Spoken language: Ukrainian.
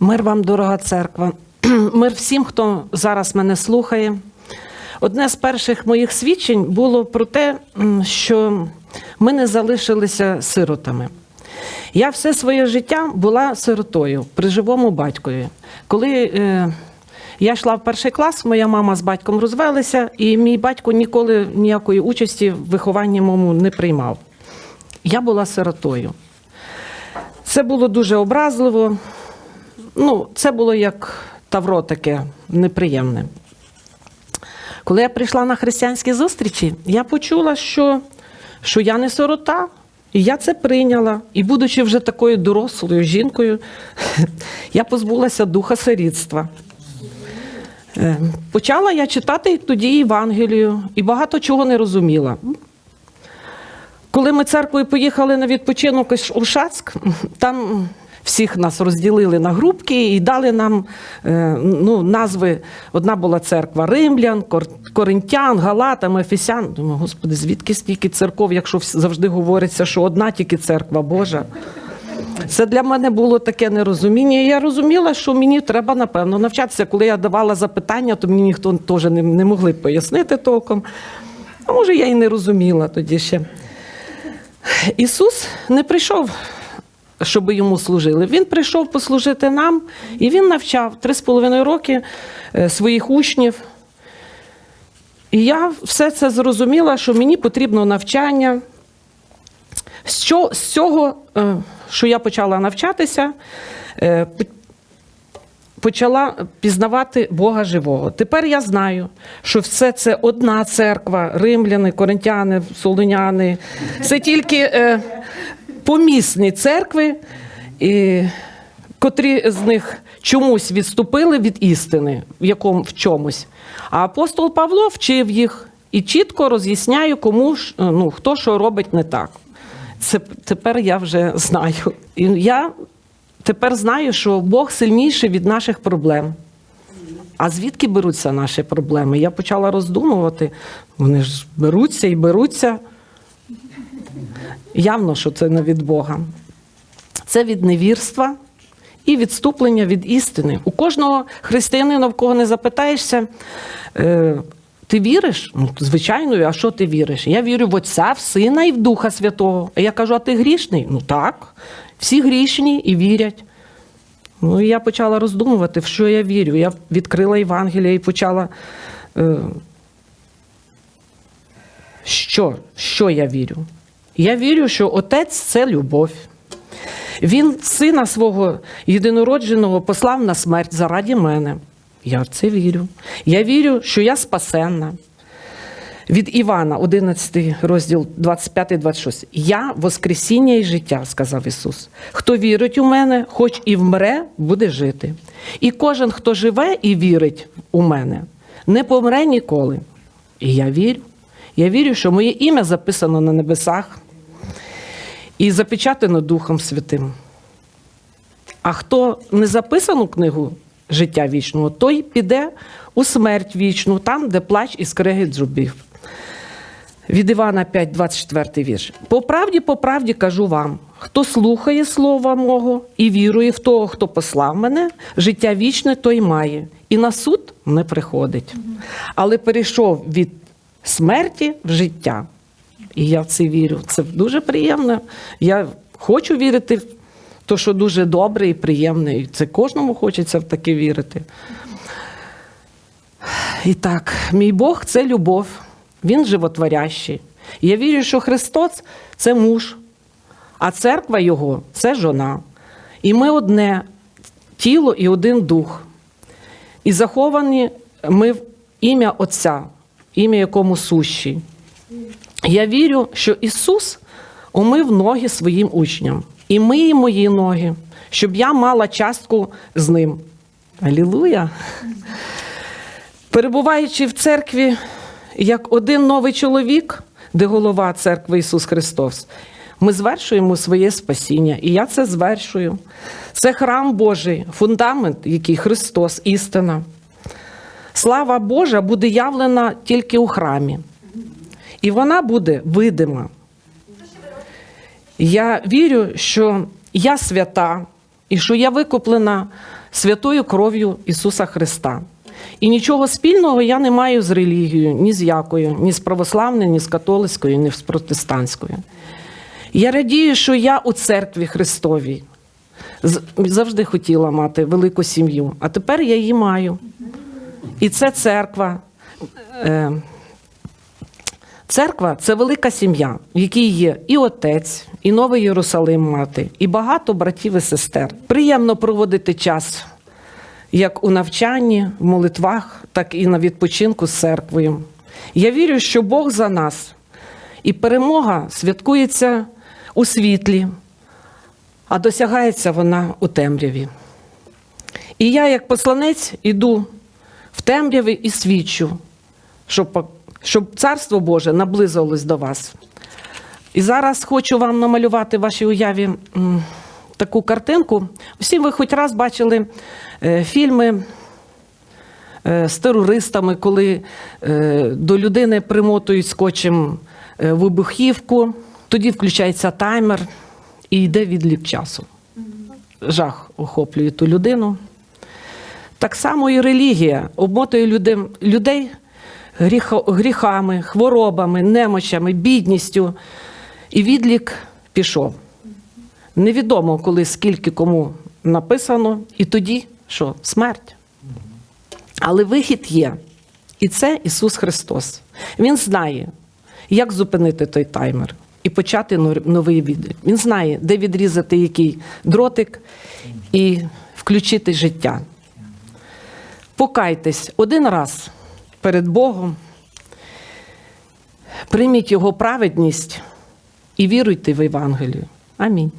Мир вам, дорога церква. Мир всім, хто зараз мене слухає. Одне з перших моїх свідчень було про те, що ми не залишилися сиротами. Я все своє життя була сиротою при живому батькові. Коли е, я йшла в перший клас, моя мама з батьком розвелися, і мій батько ніколи ніякої участі в вихованні моєму не приймав. Я була сиротою. Це було дуже образливо. Ну, це було як тавро таке неприємне. Коли я прийшла на християнські зустрічі, я почула, що, що я не сирота, і я це прийняла. І, будучи вже такою дорослою жінкою, я позбулася духа сирітства. Е, Почала я читати тоді Євангелію і багато чого не розуміла. Коли ми церквою поїхали на відпочинок у Шацьк, там всіх нас розділили на групки і дали нам е, ну, назви. Одна була церква римлян, коринтян, галатам, ефесян. Думаю, господи, звідки стільки церков, якщо завжди говориться, що одна тільки церква Божа. Це для мене було таке нерозуміння. Я розуміла, що мені треба, напевно, навчатися. Коли я давала запитання, то мені ніхто теж не, не могли пояснити толком. А може, я і не розуміла тоді ще. Ісус не прийшов, щоб йому служили. Він прийшов послужити нам, і він навчав три з половиною роки е, своїх учнів. І я все це зрозуміла, що мені потрібно навчання. З цього, е, що я почала навчатися, е, почала пізнавати Бога живого. Тепер я знаю, що все це одна церква, римляни, коринтяни, солоняни. Це тільки помісні церкви, і, котрі з них чомусь відступили від істини, в якому в чомусь. А апостол Павло вчив їх і чітко роз'ясняє, кому е, ну, хто що робить не так. Це тепер я вже знаю. І я тепер знаю, що Бог сильніший від наших проблем. А звідки беруться наші проблеми? Я почала роздумувати. Вони ж беруться і беруться. Явно, що це не від Бога. Це від невірства і відступлення від істини. У кожного християнина, в кого не запитаєшся, е, ти віриш? Ну, звичайно, а що ти віриш? Я вірю в Отця, в Сина і в Духа Святого. А я кажу, а ти грішний? Ну так. Всі грішні і вірять. Ну, і я почала роздумувати, в що я вірю. Я відкрила Євангелія і почала. Е, що? що я вірю? Я вірю, що Отець це любов. Він сина свого єдинородженого послав на смерть заради мене. Я в це вірю. Я вірю, що я спасенна. Від Івана, 11 розділ 25-26. Я Воскресіння і життя, сказав Ісус. Хто вірить у мене, хоч і вмре, буде жити. І кожен, хто живе і вірить у мене, не помре ніколи. І я вірю. Я вірю, що моє ім'я записано на небесах і запечатано Духом Святим. А хто не записану книгу життя вічного, той піде у смерть вічну, там, де плач і скрегіт зубів. Від Івана 5, 24 вірш. По правді, по правді кажу вам, хто слухає слова мого і вірує в того, хто послав мене, життя вічне той має, і на суд не приходить. Але перейшов від смерті в життя. І я в це вірю. Це дуже приємно. Я хочу вірити в те, що дуже добре і приємне. І це кожному хочеться в таке вірити. І так, мій Бог це любов, Він животворящий. Я вірю, що Христос це муж, а церква Його це жона. І ми одне тіло і один дух. І заховані ми в ім'я Отця, ім'я якому сущий. Я вірю, що Ісус умив ноги своїм учням і миє мої ноги, щоб я мала частку з ним. Алілуя! Перебуваючи в церкві як один новий чоловік, де голова церкви Ісус Христос, ми звершуємо своє спасіння, і я це звершую. Це храм Божий, фундамент, який Христос, істина. Слава Божа буде явлена тільки у храмі. І вона буде видима. Я вірю, що я свята, і що я викуплена святою кров'ю Ісуса Христа. І нічого спільного я не маю з релігією, ні з якою, ні з православною, ні з католицькою, ні з протестантською. Я радію, що я у церкві Христовій. Завжди хотіла мати велику сім'ю, а тепер я її маю. І це церква. Церква це велика сім'я, в якій є і отець, і Новий Єрусалим мати, і багато братів і сестер. Приємно проводити час як у навчанні, в молитвах, так і на відпочинку з церквою. Я вірю, що Бог за нас, і перемога святкується у світлі, а досягається вона у темряві. І я, як посланець, іду в темряві і свідчу, щоб, щоб Царство Боже наблизилось до вас. І зараз хочу вам намалювати в вашій уяві таку картинку. Всі ви хоч раз бачили е, фільми е, з терористами, коли е, до людини примотують скотчем вибухівку, тоді включається таймер і йде відлік часу. Жах охоплює ту людину. Так само і релігія обмотує людей, гріхами, хворобами, немочами, бідністю. І відлік пішов. Невідомо, коли скільки кому написано, і тоді що? Смерть. Але вихід є. І це Ісус Христос. Він знає, як зупинити той таймер і почати новий відлік. Він знає, де відрізати який дротик і включити життя. Покайтесь один раз перед Богом, прийміть Його праведність і віруйте в Євангелію. Амінь.